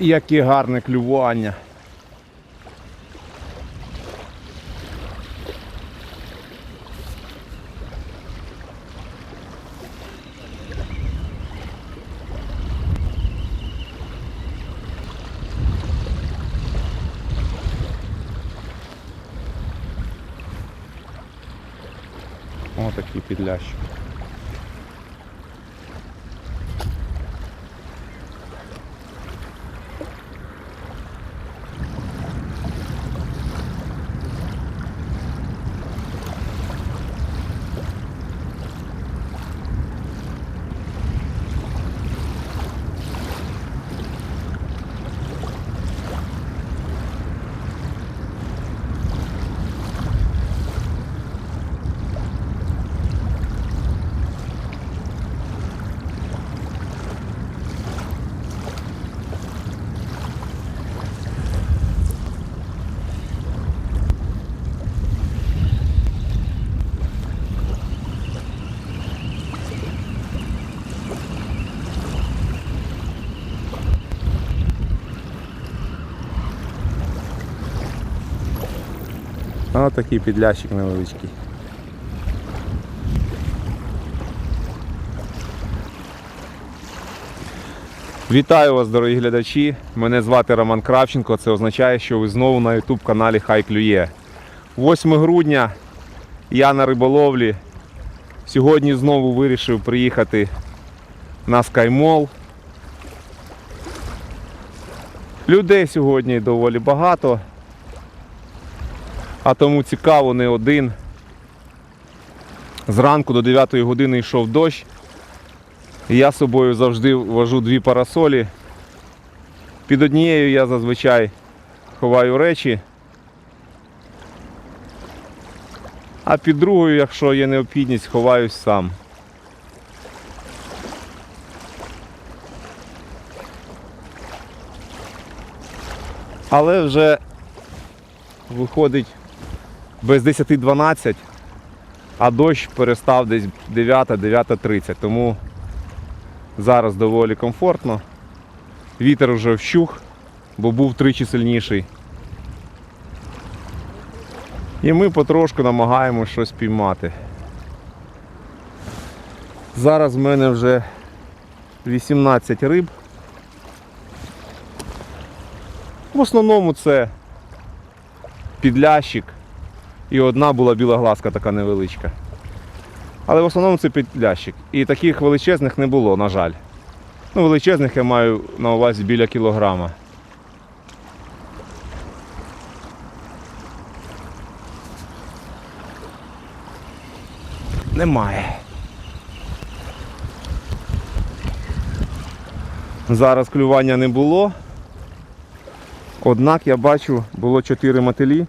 яке гарне клювання. О, такий підлящик. Ось такий підлящик невеличкий. Вітаю вас, дорогі глядачі. Мене звати Роман Кравченко. Це означає, що ви знову на YouTube каналі Хай Клює. 8 грудня я на риболовлі. Сьогодні знову вирішив приїхати на Скаймол. Людей сьогодні доволі багато а тому цікаво не один. Зранку до 9 години йшов дощ. Я з собою завжди вожу дві парасолі. Під однією я зазвичай ховаю речі. А під другою, якщо є необхідність, ховаюсь сам. Але вже виходить без 10-12, а дощ перестав десь 9-9.30, тому зараз доволі комфортно. Вітер вже вщух, бо був тричі сильніший. І ми потрошку намагаємося щось піймати. Зараз в мене вже 18 риб. В основному це підлящик і одна була біла глазка така невеличка. Але в основному це підлящик. І таких величезних не було, на жаль. Ну, величезних я маю на увазі біля кілограма. Немає. Зараз клювання не було. Однак я бачу, було 4 мотилі,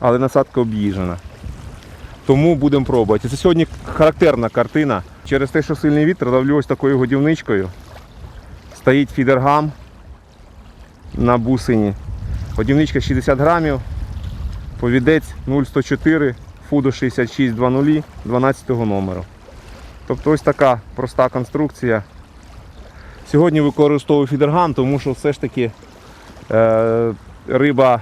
але насадка об'їжджена. Тому будемо пробувати. Це сьогодні характерна картина. Через те, що сильний вітер, ловлю ось такою годівничкою. Стоїть фідергам на бусині. Годівничка 60 грамів, повідець 0,104, фудо 6620 12 номеру. Тобто ось така проста конструкція. Сьогодні використовую фідергам, тому що все ж таки Е, риба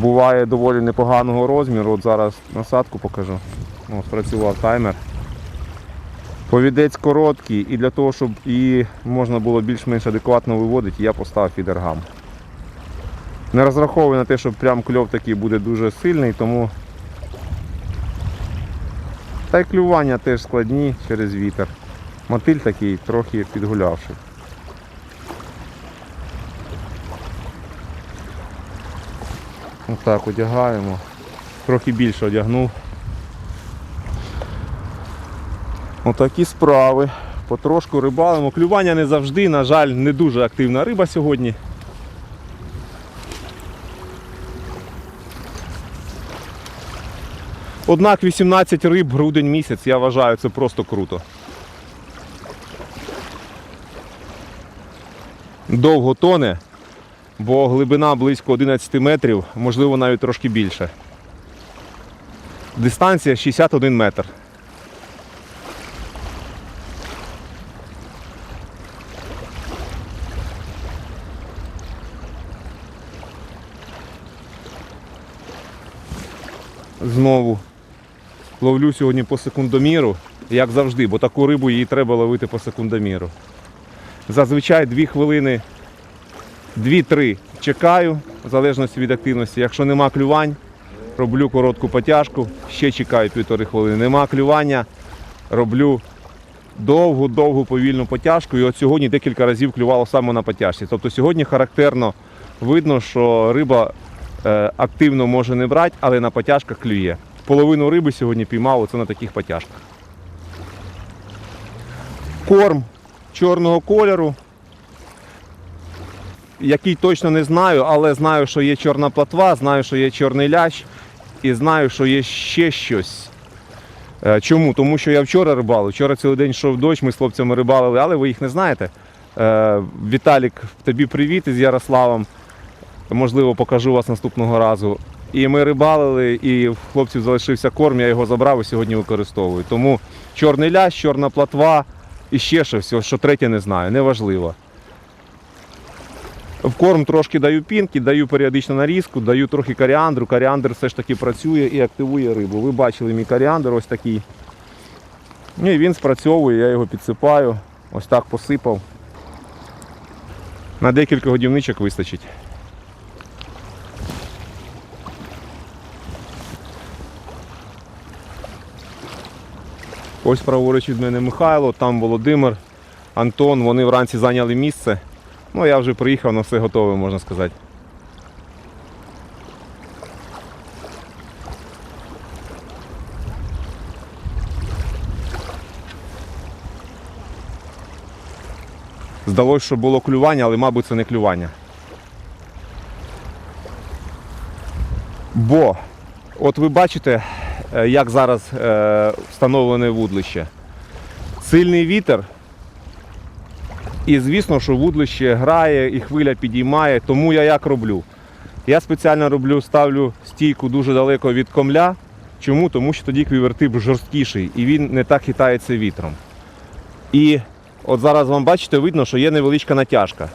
буває доволі непоганого розміру. От зараз насадку покажу. О, спрацював таймер. Повідець короткий і для того, щоб її можна було більш-менш адекватно виводити, я поставив фідергам. Не розраховую на те, що прям кльов такий буде дуже сильний, тому та й клювання теж складні через вітер. Мотиль такий трохи підгулявший. Отак одягаємо. Трохи більше одягнув. Отакі справи. Потрошку рибалимо. Клювання не завжди, на жаль, не дуже активна риба сьогодні. Однак 18 риб грудень місяць, я вважаю, це просто круто. Довго тоне, бо глибина близько 11 метрів, можливо навіть трошки більше. Дистанція 61 метр. Знову ловлю сьогодні по секундоміру, як завжди, бо таку рибу її треба ловити по секундоміру. Зазвичай 2 хвилини 2-3 чекаю, в залежності від активності. Якщо нема клювань, роблю коротку потяжку, ще чекаю півтори хвилини. Нема клювання, роблю довгу-довгу повільну потяжку. І от сьогодні декілька разів клювало саме на потяжці. Тобто сьогодні характерно видно, що риба е, активно може не брати, але на потяжках клює. Половину риби сьогодні піймав оце на таких потяжках. Корм чорного кольору. Який точно не знаю, але знаю, що є чорна платва, знаю, що є чорний лящ і знаю, що є ще щось. Е, Чому? Тому що я вчора рибалив. Вчора цілий день йшов дощ, ми з хлопцями рибалили, але ви їх не знаєте. Е, Віталік, тобі привіт із Ярославом. Можливо, покажу вас наступного разу. І ми рибалили, і в хлопців залишився корм, я його забрав і сьогодні використовую. Тому чорний лящ, чорна платва і ще щось, що третє не знаю, неважливо. В корм трошки даю пінки, даю періодично нарізку, даю трохи коріандру. Коріандр все ж таки працює і активує рибу. Ви бачили мій коріандр ось такий. Ну, І він спрацьовує, я його підсипаю. Ось так посипав. На декілька годівничок вистачить. Ось праворуч від мене Михайло, там Володимир, Антон. Вони вранці зайняли місце. Ну, я вже приїхав, на все готове, можна сказати. Здалося, що було клювання, але, мабуть, це не клювання. Бо, от ви бачите, е, як зараз е, встановлене вудлище. Сильний вітер, і звісно, що вудлище грає і хвиля підіймає, тому я як роблю. Я спеціально роблю, ставлю стійку дуже далеко від комля. Чому? Тому що тоді квівертип жорсткіший і він не так хитається вітром. І от зараз вам бачите, видно, що є невеличка натяжка.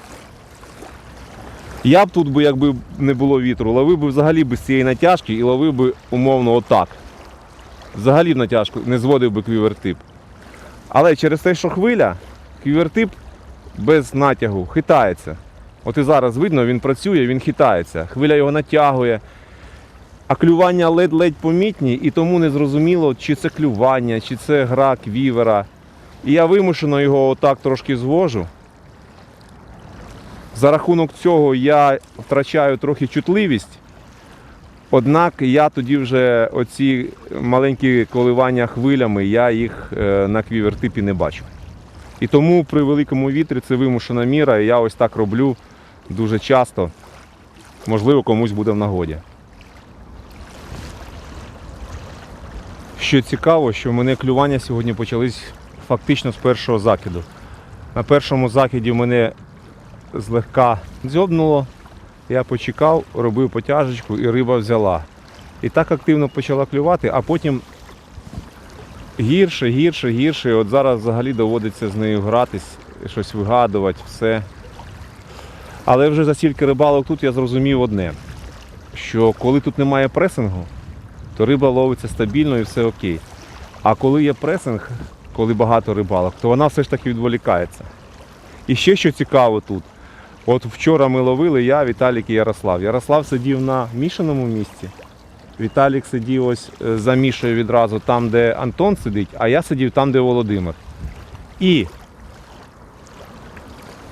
Я б тут, би, якби не було вітру, ловив би взагалі без цієї натяжки і ловив би умовно отак. Взагалі в натяжку не зводив би квівертип. Але через те, що хвиля, квівертип без натягу хитається. От і зараз видно, він працює, він хитається. Хвиля його натягує. А клювання ледь-ледь помітні, і тому не зрозуміло, чи це клювання, чи це гра квівера. І я вимушено його отак трошки звожу. За рахунок цього я втрачаю трохи чутливість. Однак я тоді вже оці маленькі коливання хвилями, я їх е, на квівертипі не бачу. І тому при великому вітрі це вимушена міра, і я ось так роблю дуже часто. Можливо, комусь буде в нагоді. Що цікаво, що в мене клювання сьогодні почались фактично з першого закиду. На першому закиді мене злегка дзьобнуло, я почекав, робив потяжечку і риба взяла. І так активно почала клювати, а потім гірше, гірше, гірше. От зараз взагалі доводиться з нею гратись, щось вигадувати, все. Але вже за стільки рибалок тут я зрозумів одне, що коли тут немає пресингу, то риба ловиться стабільно і все окей. А коли є пресинг, коли багато рибалок, то вона все ж таки відволікається. І ще що цікаво тут. От вчора ми ловили я, Віталік і Ярослав. Ярослав сидів на мішаному місці. Віталік сидів ось е, за Мішою відразу там, де Антон сидить, а я сидів там, де Володимир. І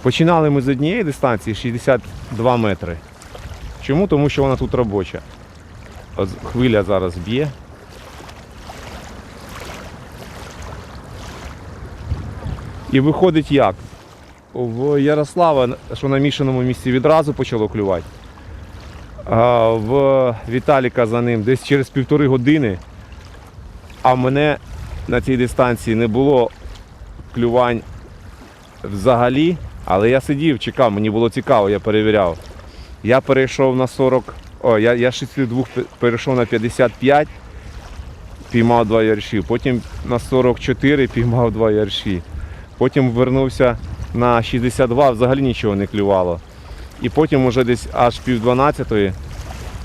починали ми з однієї дистанції 62 метри. Чому? Тому що вона тут робоча. Хвиля зараз б'є. І виходить як? В Ярослава, що на мішаному місці відразу почало клювати. В Віталіка за ним десь через півтори години. А мене на цій дистанції не було клювань взагалі. Але я сидів, чекав, мені було цікаво, я перевіряв. Я перейшов на 40, о, я, я 62 перейшов на 55, піймав два ярші. Потім на 44 піймав два ярші. Потім вернувся на 62, взагалі нічого не клювало. І потім уже десь аж пів 12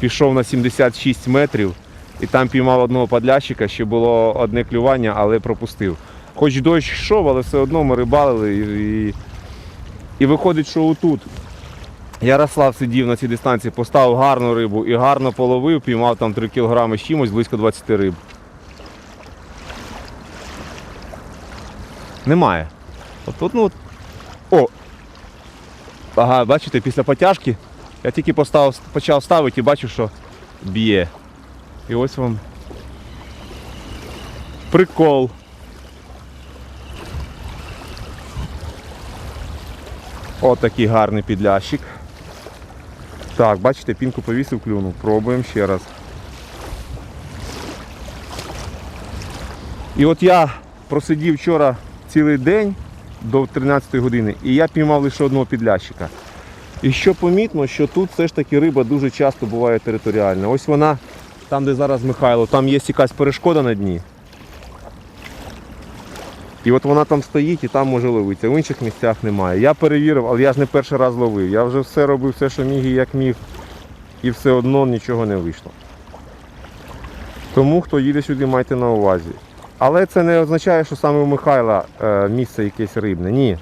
пішов на 76 метрів і там піймав одного подлящика, ще було одне клювання, але пропустив. Хоч дощ йшов, але все одно ми рибалили і, і, виходить, що отут. Ярослав сидів на цій дистанції, поставив гарну рибу і гарно половив, піймав там 3 кг з чимось, близько 20 риб. Немає. От тут, ну, от- о! Ага, бачите, після потяжки я тільки поставив, почав ставити і бачу, що б'є. І ось вам прикол. От такий гарний підлящик. Так, бачите, пінку повісив клюнув. Пробуємо ще раз. І от я просидів вчора цілий день до 13 години, і я піймав лише одного підлящика. І що помітно, що тут все ж таки риба дуже часто буває територіальна. Ось вона, там де зараз Михайло, там є якась перешкода на дні. І от вона там стоїть і там може ловитися. В інших місцях немає. Я перевірив, але я ж не перший раз ловив. Я вже все робив, все, що міг і як міг. І все одно нічого не вийшло. Тому хто їде сюди, майте на увазі. Але це не означає, що саме у Михайла е, місце якесь рибне. Ні.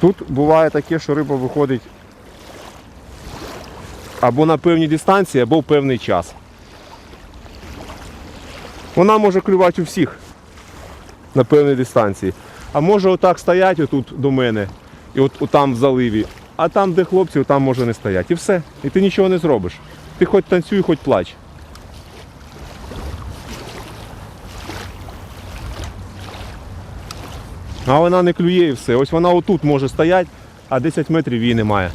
Тут буває таке, що риба виходить або на певній дистанції, або в певний час. Вона може клювати у всіх на певній дистанції. А може отак стоять отут до мене, і от там в заливі, а там, де хлопці, там може не стоять. І все. І ти нічого не зробиш. Ти хоч танцюй, хоч плач. А вона не клює і все. Ось вона отут може стояти, а 10 метрів її немає.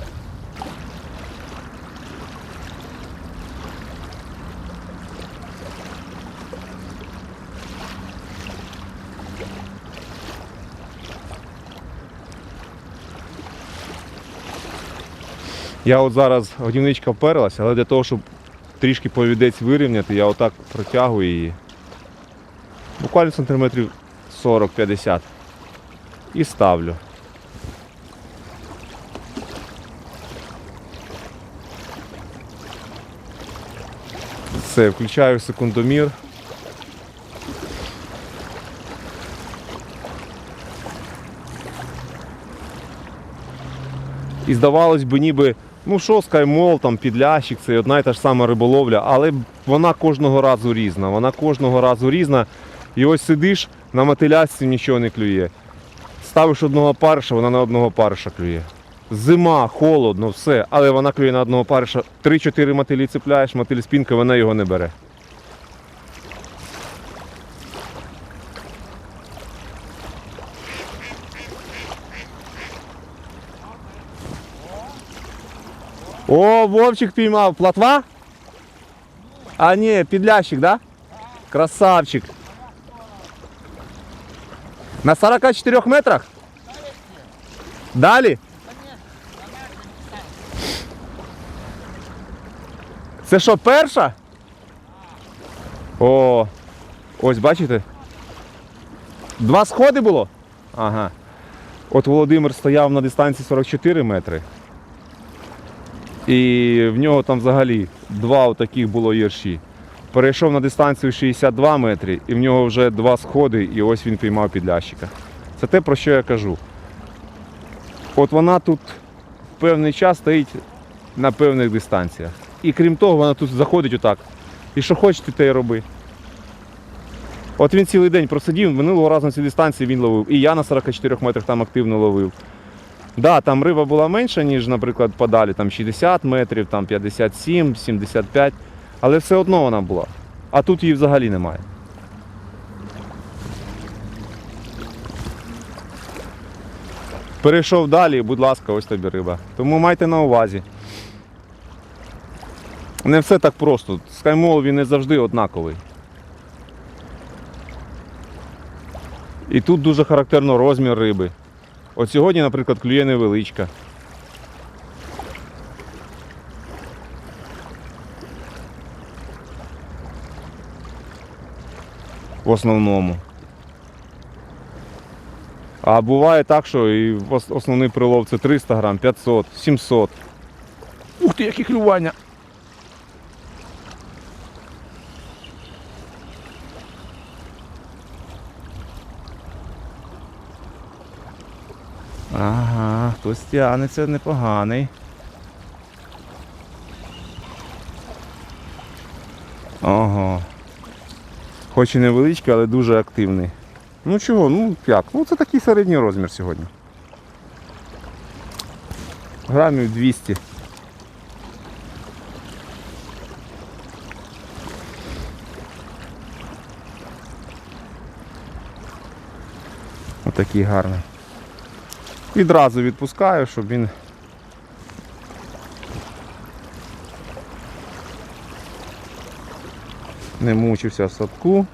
Я от зараз годівничка вперлася, але для того, щоб трішки повідець вирівняти, я отак протягую її. Буквально сантиметрів 40-50 і ставлю. Все, включаю секундомір. І здавалось би, ніби, ну що, скаймол, там підлящик, це одна і та ж сама риболовля, але вона кожного разу різна. Вона кожного разу різна. І ось сидиш на мотилясці нічого не клює. Ставиш одного париша, вона на одного париша клює. Зима, холодно, все, але вона клює на одного париша. 3-4 мотилі цепляєш, мотиль спінка, вона його не бере. О, Вовчик піймав. Платва? А ні, підлящик, да? Красавчик. На 44 метрах? Далі? Це що, перша? О, ось бачите? Два сходи було? Ага. От Володимир стояв на дистанції 44 метри. І в нього там взагалі два таких було єрші. Перейшов на дистанцію 62 метри, і в нього вже два сходи, і ось він піймав підлящика. Це те, про що я кажу. От вона тут в певний час стоїть на певних дистанціях. І крім того, вона тут заходить отак. І що хочеш, ти те й роби. От він цілий день просидів, минулого разу на цій дистанції він ловив. І я на 44 метрах там активно ловив. Да, там риба була менша, ніж, наприклад, подалі, там 60 метрів, там 57, 75, але все одно вона була. А тут її взагалі немає. Перейшов далі, будь ласка, ось тобі риба. Тому майте на увазі. Не все так просто. Скаймол він не завжди однаковий. І тут дуже характерно розмір риби. От сьогодні, наприклад, клює невеличка. в основному. А буває так, що і основний прилов це 300 грам, 500, 700. Ух ти, які клювання! Ага, хтось тягнеться непоганий. Ого. Хоч і невеличкий, але дуже активний. Ну чого, ну як? Ну це такий середній розмір сьогодні. Грамів 200. Отакий гарний. Відразу відпускаю, щоб він не мучився в садку.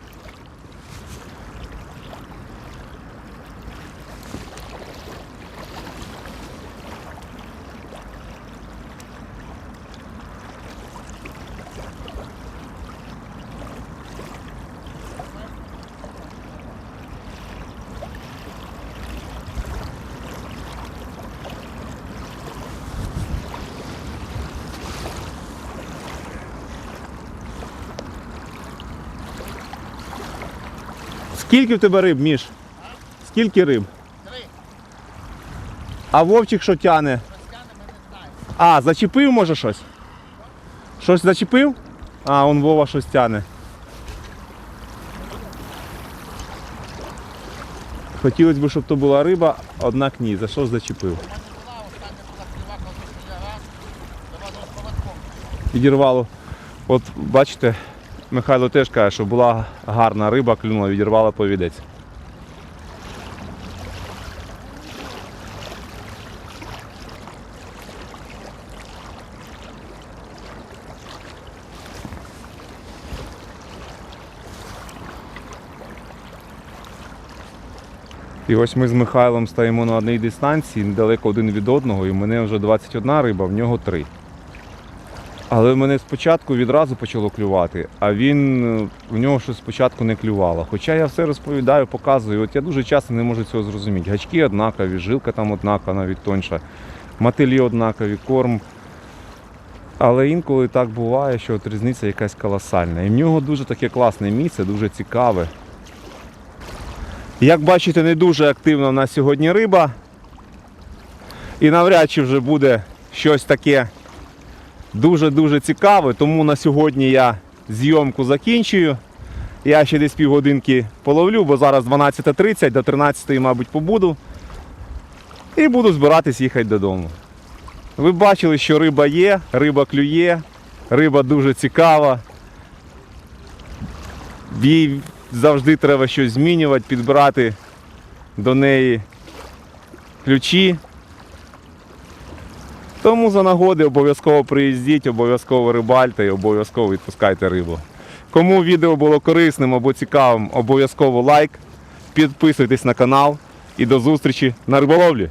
Скільки в тебе риб, Міш? Скільки риб? Три. А Вовчик що тяне? А, зачепив може щось? Щось зачепив? А, он Вова щось тяне. Хотілося б, щоб то була риба, однак ні. За що зачепив? Відірвало. От бачите, Михайло теж каже, що була гарна риба, клюнула, відірвала повідець. І ось ми з Михайлом стоїмо на одній дистанції, недалеко один від одного, і в мене вже 21 риба, в нього 3. Але мене спочатку відразу почало клювати, а він в нього щось спочатку не клювало. Хоча я все розповідаю, показую. От я дуже часто не можу цього зрозуміти. Гачки однакові, жилка там однакова, навіть тонша, мотилі однакові, корм. Але інколи так буває, що от різниця якась колосальна. І в нього дуже таке класне місце, дуже цікаве. Як бачите, не дуже активна в нас сьогодні риба. І навряд чи вже буде щось таке дуже-дуже цікаве, тому на сьогодні я зйомку закінчую. Я ще десь півгодинки половлю, бо зараз 12.30, до 13, мабуть, побуду. І буду збиратись їхати додому. Ви бачили, що риба є, риба клює, риба дуже цікава. Їй завжди треба щось змінювати, підбирати до неї ключі. Тому за нагоди обов'язково приїздіть, обов'язково рибальте і обов'язково відпускайте рибу. Кому відео було корисним або цікавим, обов'язково лайк, підписуйтесь на канал і до зустрічі на риболовлі.